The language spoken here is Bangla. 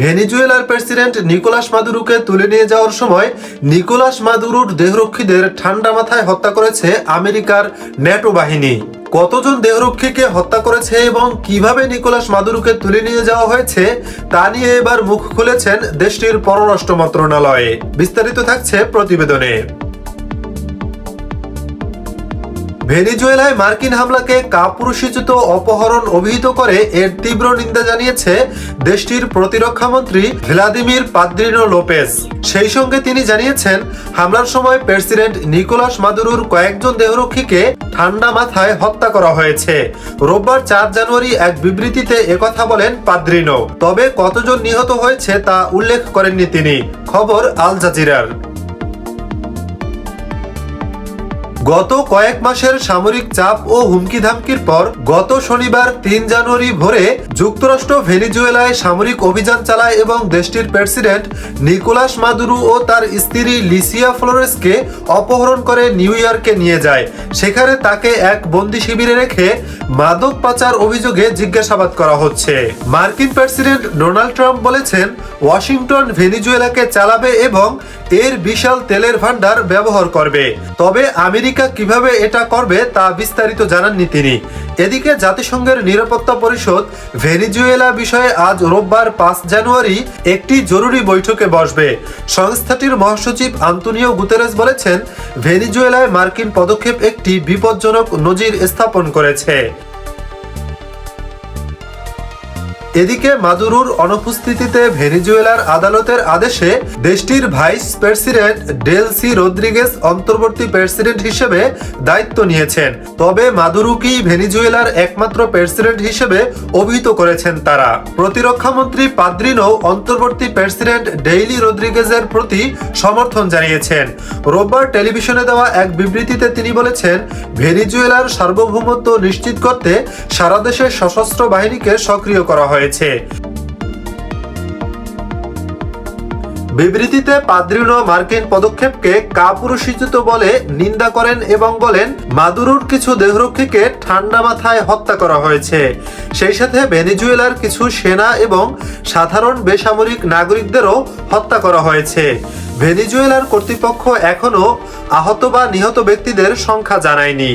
ভেনিজুয়েলার প্রেসিডেন্ট নিকোলাস মাদুরুকে তুলে নিয়ে যাওয়ার সময় নিকোলাস মাদুরোর দেহরক্ষীদের ঠান্ডা মাথায় হত্যা করেছে আমেরিকার ন্যাটো বাহিনী। কতজন দেহরক্ষীকে হত্যা করেছে এবং কীভাবে নিকোলাস মাদুরুকে তুলে নিয়ে যাওয়া হয়েছে, তা নিয়ে এবার মুখ খুলেছেন দেশটির পররাষ্ট্র মন্ত্রণালয়ে। বিস্তারিত থাকছে প্রতিবেদনে। ভেনিজুয়েলায় মার্কিন হামলাকে কাপুরুষোচিত অপহরণ অভিহিত করে এর তীব্র নিন্দা জানিয়েছে দেশটির প্রতিরক্ষা মন্ত্রী ভ্লাদিমির পাদ্রিনো লোপেজ। সেই সঙ্গে তিনি জানিয়েছেন, হামলার সময় প্রেসিডেন্ট নিকোলাস মাদুরুর কয়েকজন দেহরক্ষীকে ঠান্ডা মাথায় হত্যা করা হয়েছে। রোববার চার জানুয়ারি এক বিবৃতিতে একথা বলেন পাদ্রিনো। তবে কতজন নিহত হয়েছে তা উল্লেখ করেননি তিনি। খবর আল জাজিরার। গত কয়েক মাসের সামরিক চাপ ও হুমকি ধামকির পর গত শনিবার তিন জানুয়ারি ভোরে যুক্তরাষ্ট্র ভেনিজুয়েলায় সামরিক অভিযান চালায় এবং দেশটির প্রেসিডেন্ট নিকোলাস মাদুরু ও তার স্ত্রী লিসিয়া ফ্লোরেসকে অপহরণ করে নিউ ইয়র্কে নিয়ে যায়। সেখানে তাকে এক বন্দি শিবিরে রেখে মাদক পাচার অভিযোগে জিজ্ঞাসাবাদ করা হচ্ছে। মার্কিন প্রেসিডেন্ট ডোনাল্ড ট্রাম্প বলেছেন, ওয়াশিংটন ভেনিজুয়েলাকে চালাবে এবং এর বিশাল তেলের ভান্ডার ব্যবহার করবে। তবে আমেরিকা কীভাবে এটা করবে তা বিস্তারিত জানাননি তিনি। এদিকে জাতিসংঘের নিরাপত্তা পরিষদ ভেনিজুয়েলা বিষয়ে আজ রোববার পাঁচ জানুয়ারি একটি জরুরি বৈঠকে বসবে। সংস্থাটির মহাসচিব আন্তনিও গুতেরেস বলেছেন, ভেনিজুয়েলায় মার্কিন পদক্ষেপ একটি বিপজ্জনক নজির স্থাপন করেছে। এদিকে মাদুরুর অনুপস্থিতিতে ভেনিজুয়েলার আদালতের আদেশে দেশটির ভাইস প্রেসিডেন্ট ডেলসি রদ্রিগেস অন্তর্বর্তী প্রেসিডেন্ট হিসেবে দায়িত্ব নিয়েছেন। তবে মাদুরুকেই ভেনিজুয়েলার একমাত্র প্রেসিডেন্ট হিসেবে অভিহিত করেছেন তারা? প্রতিরক্ষা মন্ত্রী পাদ্রিনো অন্তর্বর্তী প্রেসিডেন্ট ডেইলি রদ্রিগেজের প্রতি সমর্থন জানিয়েছেন। রোববার টেলিভিশনে দেওয়া এক বিবৃতিতে তিনি বলেছেন, ভেনিজুয়েলার সার্বভৌমত্ব নিশ্চিত করতে সারা দেশের সশস্ত্র বাহিনীকে সক্রিয় করা হয়েছে। বিবৃতিতে পাদ্রিনো মার্কিন পদক্ষেপকে কাপুরুষোচিত বলে নিন্দা করেন এবং বলেন, মাদুরোর কিছু দেহরক্ষীকে ঠান্ডা মাথায় হত্যা করা হয়েছে। সেই সাথে ভেনিজুয়েলার কিছু সেনা এবং সাধারণ বেসামরিক নাগরিকদেরও হত্যা করা হয়েছে। ভেনিজুয়েলার কর্তৃপক্ষ এখনও আহত বা নিহত ব্যক্তিদের সংখ্যা জানায়নি।